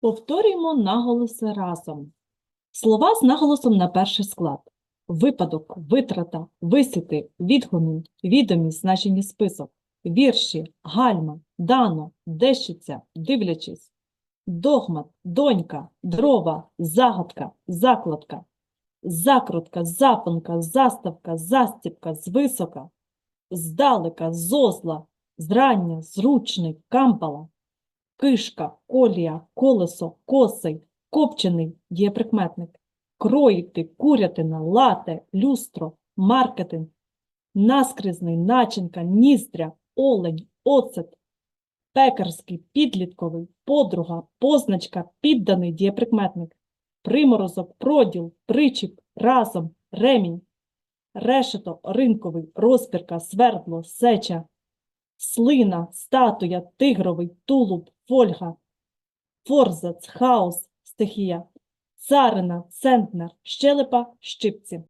Повторюємо наголоси разом. Слова з наголосом на перший склад. Випадок, витрата, висіти, відгомін, відомість, значення список, вірші, гальма, дано, дещиця, дивлячись, догмат, донька, дрова, загадка, закладка, закрутка, запонка, заставка, застіпка, звисока, здалека, зозла, зрання, зручний, кампала, кишка, колія, колесо, косий, копчений, дієприкметник, кроїти, курятина, лате, люстро, маркетинг, наскрізний, начинка, ніздря, олень, оцет, пекарський, підлітковий, подруга, позначка, підданий, дієприкметник, приморозок, проділ, причіп, разом, ремінь, решето, ринковий, розпірка, свердло, сеча, слина, статуя, тигровий, тулуб, фольга, форзац, хаос, стихія, царина, центнер, щелепа, щипці.